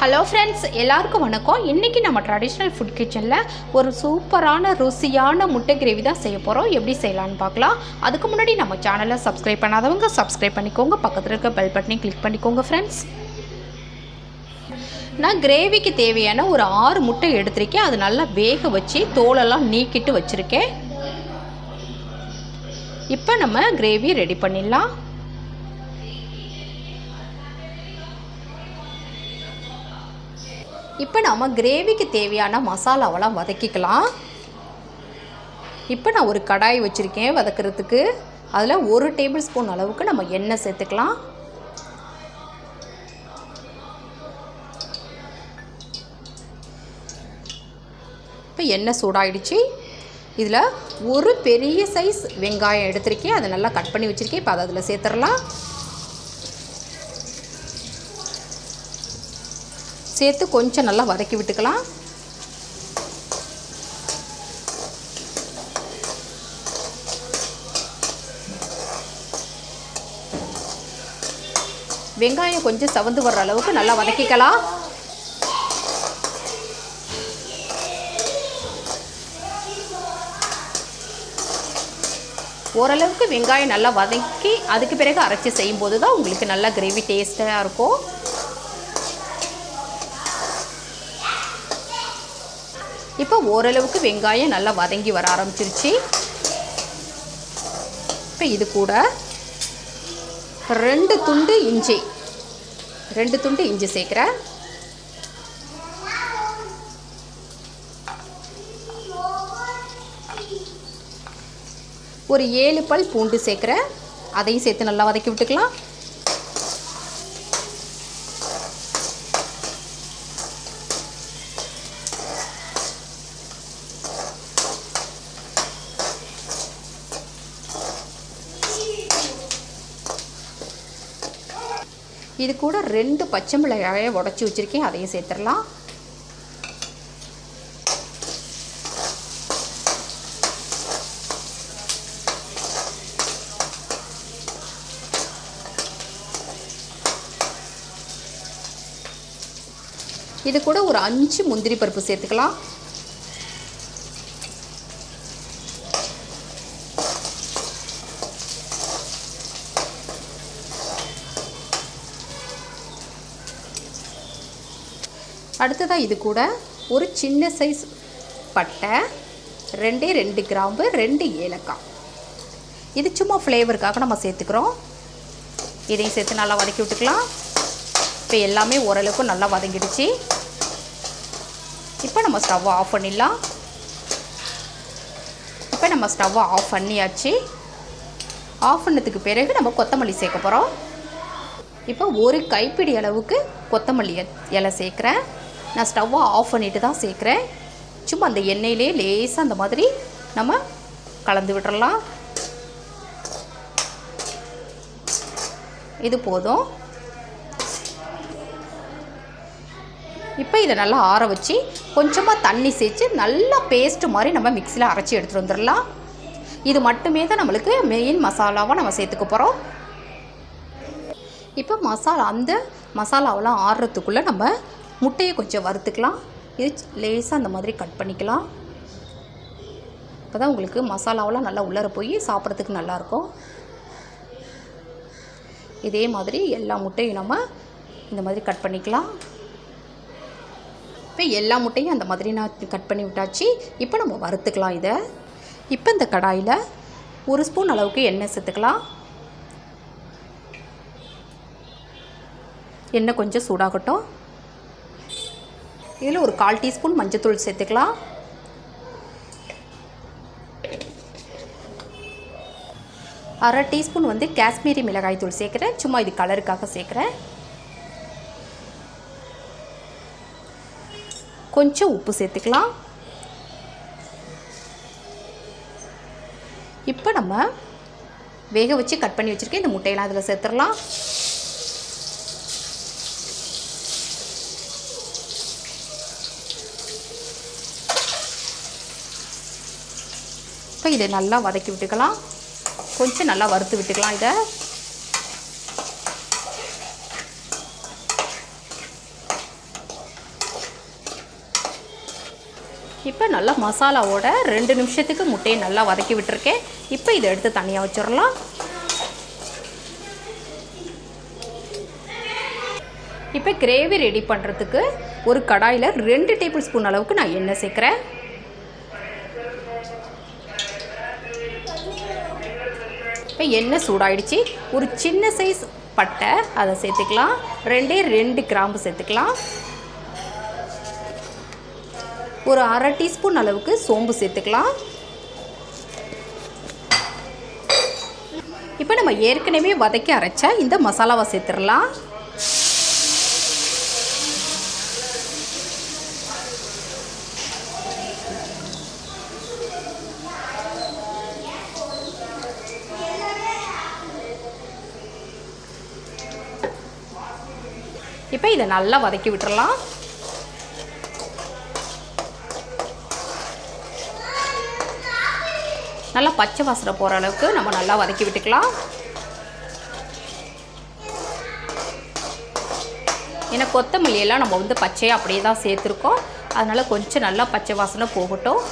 Hello friends எல்லாருக்கும் வணக்கம். இன்றைக்கி நம்ம ட்ரெடிஷ்னல் ஃபுட் கிச்சனில் ஒரு சூப்பரான ருசியான முட்டை கிரேவி தான் செய்ய போகிறோம் எப்படி செய்யலான்னு பார்க்கலாம். அதுக்கு முன்னாடி நம்ம சேனலை சப்ஸ்கிரைப் பண்ணாதவங்க சப்ஸ்கிரைப் பண்ணிக்கோங்க. பக்கத்தில் இருக்க பெல் பட்டனையும் கிளிக் பண்ணிக்கோங்க ஃப்ரெண்ட்ஸ் நான் கிரேவிக்கு தேவையான ஒரு ஆறு முட்டை எடுத்திருக்கேன். அது நல்லா வேக வச்சு தோலெல்லாம் நீக்கிட்டு வச்சுருக்கேன். இப்போ நம்ம கிரேவி ரெடி பண்ணிடலாம். இப்போ நாம் கிரேவிக்கு தேவையான மசாலாவெல்லாம் வதக்கிக்கலாம். இப்போ நான் ஒரு கடாய் வச்சுருக்கேன் வதக்கிறதுக்கு. அதில் ஒரு டேபிள் ஸ்பூன் அளவுக்கு நம்ம எண்ணெய் சேர்த்துக்கலாம். இப்போ எண்ணெய் சூடாயிடுச்சு. இதில் ஒரு பெரிய சைஸ் வெங்காயம் எடுத்திருக்கேன். அதை நல்லா கட் பண்ணி வச்சுருக்கேன். இப்போ அதை அதில் சேர்த்துடலாம். சேர்த்து கொஞ்சம் நல்லா வதக்கி விட்டுக்கலாம். வெங்காயம் கொஞ்சம் சவந்து வர்ற அளவுக்கு நல்லா வதக்கிக்கலாம். ஓரளவுக்கு வெங்காயம் நல்லா வதக்கி அதுக்கு பிறகு அரைச்சி செய்யும்போது தான் உங்களுக்கு நல்லா கிரேவி டேஸ்ட்டாக இருக்கும். இப்போ ஓரளவுக்கு வெங்காயம் நல்லா வதங்கி வர ஆரம்பிச்சிருச்சு. இப்போ இது கூட ரெண்டு துண்டு இஞ்சி ரெண்டு துண்டு இஞ்சி சேர்க்குறேன் ஒரு ஏழு பல் பூண்டு சேர்க்குறேன் அதையும் சேர்த்து நல்லா வதக்கி விட்டுக்கலாம். இது கூட ரெண்டு பச்சை மிளகாயை உடச்சி வச்சுருக்கேன். அதையும் சேர்த்துடலாம். இது கூட ஒரு அஞ்சு முந்திரி பருப்பு சேர்த்துக்கலாம். அடுத்ததாக இது கூட ஒரு சின்ன சைஸ் பட்டை ரெண்டே ரெண்டு கிராம்பு ரெண்டு ஏலக்காய். இது சும்மா ஃப்ளேவருக்காக நம்ம சேர்த்துக்கிறோம். இதையும் சேர்த்து நல்லா வதக்கி விட்டுக்கலாம். இப்போ எல்லாமே ஓரளவுக்கு நல்லா வதங்கிடுச்சு. இப்போ நம்ம ஸ்டவ்வை ஆஃப் பண்ணிடலாம். இப்போ நம்ம ஸ்டவ்வை ஆஃப் பண்ணியாச்சு. ஆஃப் பண்ணதுக்கு பிறகு நம்ம கொத்தமல்லி சேர்க்க போகிறோம் இப்போ ஒரு கைப்பிடி அளவுக்கு கொத்தமல்லி இலை சேர்க்குறேன். நான் ஸ்டவ்வை ஆஃப் பண்ணிட்டு தான் சேர்க்குறேன். சும்மா அந்த எண்ணெயிலே லேசாக அந்த மாதிரி நம்ம கலந்து விட்டுறலாம். இது போதும். இப்போ இதை நல்லா ஆற வச்சு கொஞ்சமாக தண்ணி சேர்த்து நல்லா பேஸ்ட்டு மாதிரி நம்ம மிக்சியில் அரைச்சி எடுத்துகிட்டு வந்துடலாம். இது மட்டுமே தான் நம்மளுக்கு மெயின் மசாலாவாக நம்ம சேர்த்துக்க போகிறோம் இப்போ மசாலா அந்த மசாலாவெல்லாம் ஆடுறதுக்குள்ளே நம்ம முட்டையை கொஞ்சம் வறுத்துக்கலாம். இது லேசாக அந்த மாதிரி கட் பண்ணிக்கலாம். இப்போ தான் உங்களுக்கு மசாலாவெலாம் நல்லா உள்ளர போய் சாப்பிட்றதுக்கு நல்லாயிருக்கும். இதே மாதிரி எல்லா முட்டையும் நம்ம இந்த மாதிரி கட் பண்ணிக்கலாம். இப்போ எல்லா முட்டையும் அந்த மாதிரி நான் கட் பண்ணி விட்டாச்சு. இப்போ நம்ம வறுத்துக்கலாம் இதை. இப்போ இந்த கடாயில் ஒரு ஸ்பூன் அளவுக்கு எண்ணெய் சேர்த்துக்கலாம். எண்ணெய் கொஞ்சம் சூடாகட்டும். இதில் ஒரு கால் டீஸ்பூன் மஞ்சத்தூள் சேர்த்துக்கலாம். அரை டீஸ்பூன் வந்து காஷ்மீரி மிளகாய் தூள் சேர்க்குறேன். சும்மா இது கலருக்காக சேர்க்குறேன். கொஞ்சம் உப்பு சேர்த்துக்கலாம். இப்போ நம்ம வேக வச்சு கட் பண்ணி வச்சுருக்கேன் இந்த முட்டையெல்லாம் அதில் சேர்த்துடலாம். இதை நல்லா வதக்கி விட்டுக்கலாம். கொஞ்சம் நல்லா வறுத்து விட்டுக்கலாம் இதை. இப்போ நல்லா மசாலாவோட ரெண்டு நிமிஷத்துக்கு முட்டையை நல்லா வதக்கி விட்டுருக்கேன். இப்போ இதை எடுத்து தனியாக வச்சிடலாம். இப்போ கிரேவி ரெடி பண்ணுறதுக்கு ஒரு கடாயில் ரெண்டு டேபிள் ஸ்பூன் அளவுக்கு நான் எண்ணெய் சேர்க்குறேன். இப்போ எண்ணெய் சூடாயிடுச்சு. ஒரு சின்ன சைஸ் பட்டை அதை சேர்த்துக்கலாம். ரெண்டே ரெண்டு கிராம்பு சேர்த்துக்கலாம். ஒரு அரை டீஸ்பூன் அளவுக்கு சோம்பு சேர்த்துக்கலாம். இப்போ நம்ம ஏற்கனவே வதக்கி அரைச்ச இந்த மசாலாவை சேர்த்துடலாம் இப்போ இதை நல்லா வதக்கி விட்டுறலாம். நல்லா பச்சை வாசனை போகிற அளவுக்கு நம்ம நல்லா வதக்கி விட்டுக்கலாம். ஏன்னா கொத்தமல்லி எல்லாம் நம்ம வந்து பச்சையாக அப்படியே தான் சேர்த்துருக்கோம். அதனால் கொஞ்சம் நல்லா பச்சை வாசனை போகட்டும்.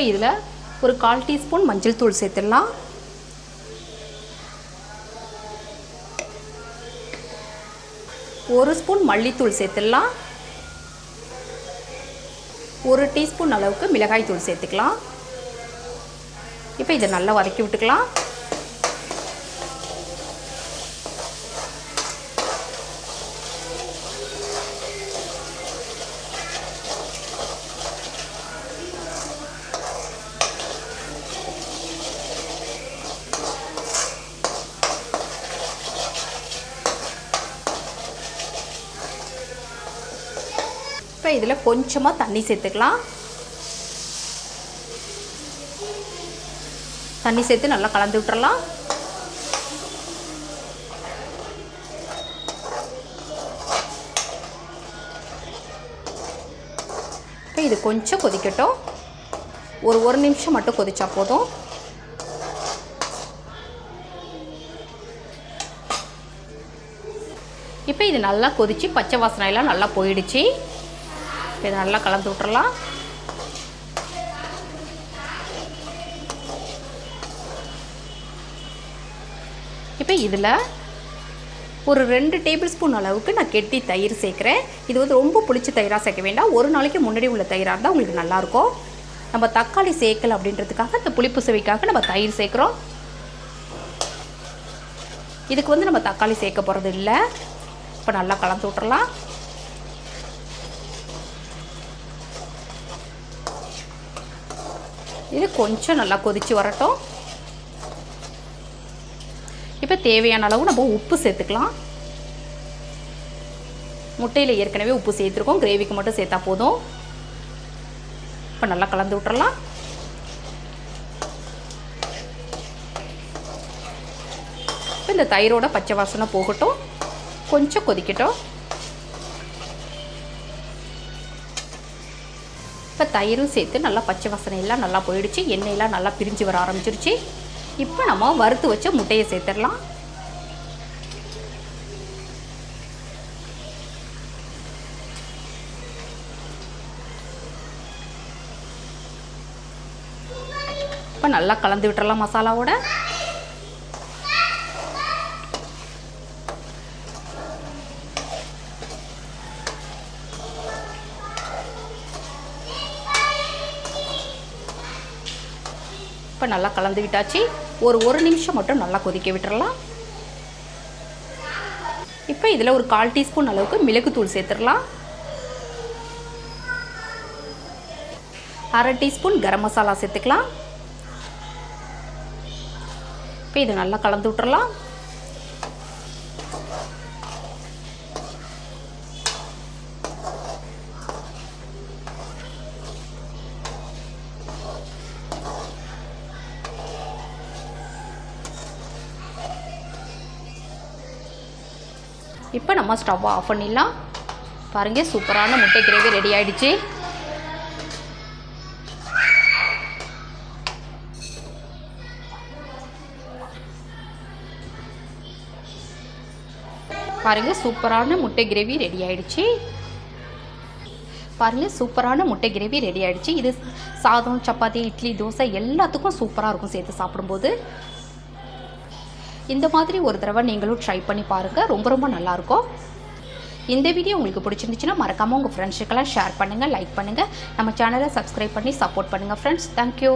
இப்போ இதில் ஒரு கால் டீஸ்பூன் மஞ்சள் தூள் சேர்த்துடலாம். ஒரு ஸ்பூன் மல்லித்தூள் சேர்த்துடலாம். ஒரு டீஸ்பூன் அளவுக்கு மிளகாய் தூள் சேர்த்துக்கலாம். இப்போ இதை நல்லா வதக்கி விட்டுக்கலாம். இப்போ இதில் கொஞ்சமாக தண்ணி சேர்த்துக்கலாம். தண்ணி சேர்த்து நல்லா கலந்து விட்டுறலாம். இப்போ இது கொஞ்சம் கொதிக்கட்டும். ஒரு ஒரு நிமிஷம் மட்டும் கொதிச்சா போதும். இப்போ இது நல்லா கொதிச்சு பச்சை வாசனை எல்லாம் நல்லா போயிடுச்சு. இதை நல்லா கலந்து விட்டுறலாம். இப்போ இதில் ஒரு ரெண்டு டேபிள் ஸ்பூன் அளவுக்கு நான் கெட்டி தயிர் சேர்க்குறேன். இது வந்து ரொம்ப புளிச்ச தயிராக சேர்க்க வேண்டாம். ஒரு நாளைக்கு முன்னாடி உள்ள தயிராக இருந்தால் உங்களுக்கு நல்லாயிருக்கும். நம்ம தக்காளி சேர்க்கல அப்படின்றதுக்காக இந்த புளிப்பு சுவைக்காக நம்ம தயிர் சேர்க்குறோம். இதுக்கு வந்து நம்ம தக்காளி சேர்க்க போகிறது இல்லை. இப்போ நல்லா கலந்து விட்டுறலாம். இது கொஞ்சம் நல்லா கொதித்து வரட்டும். இப்போ தேவையான அளவு நம்ம உப்பு சேர்த்துக்கலாம். முட்டையில் ஏற்கனவே உப்பு சேர்த்துருக்கோம். கிரேவிக்கு மட்டும் சேர்த்தா போதும். இப்போ நல்லா கலந்து விட்டுறலாம். இப்போ இந்த தயிரோட பச்சை வாசனை போகட்டும். கொஞ்சம் கொதிக்கட்டும். இப்போ தயிரும் சேர்த்து நல்லா பச்சை வாசனை எல்லாம் நல்லா போயிடுச்சு. எண்ணெயெல்லாம் நல்லா பிரிஞ்சு வர ஆரம்பிச்சிருச்சு. இப்போ நம்ம வறுத்து வச்ச முட்டையை சேர்த்துடலாம். இப்போ நல்லா கலந்து விட்டுறலாம் மசாலாவோட. இப்போ நல்லா கலந்து விட்டாச்சு ஒரு ஒரு நிமிஷம் மட்டும் நல்லா கொதிக்க விட்டுறலாம். இப்போ இதில் ஒரு கால் டீஸ்பூன் அளவுக்கு மிளகுத்தூள் சேர்த்துடலாம். அரை டீஸ்பூன் கரம் மசாலா சேர்த்துக்கலாம். இப்போ இதை நல்லா கலந்து விட்டுறலாம். இப்போ நம்ம ஸ்டவ்வை ஆஃப் பண்ணிடலாம். பாருங்கள் சூப்பரான முட்டை கிரேவி ரெடி ஆகிடுச்சு பாருங்கள் சூப்பரான முட்டை கிரேவி ரெடி ஆகிடுச்சு பாருங்கள் சூப்பரான முட்டை கிரேவி ரெடி ஆகிடுச்சு இது சாதம் சப்பாத்தி இட்லி தோசை எல்லாத்துக்கும் சூப்பராக இருக்கும் சேர்த்து சாப்பிடும்போது. இந்த மாதிரி ஒரு தடவை நீங்களும் ட்ரை பண்ணி பாருங்கள் ரொம்ப ரொம்ப நல்லாயிருக்கும். இந்த வீடியோ உங்களுக்கு பிடிச்சிருந்துச்சுன்னா மறக்காமல் உங்கள் ஃப்ரெண்ட்ஸுக்கெல்லாம் ஷேர் பண்ணுங்கள் லைக் பண்ணுங்கள் நம்ம சேனலை சப்ஸ்கிரைப் பண்ணி சப்போர்ட் பண்ணுங்கள் ஃப்ரெண்ட்ஸ் தேங்க்யூ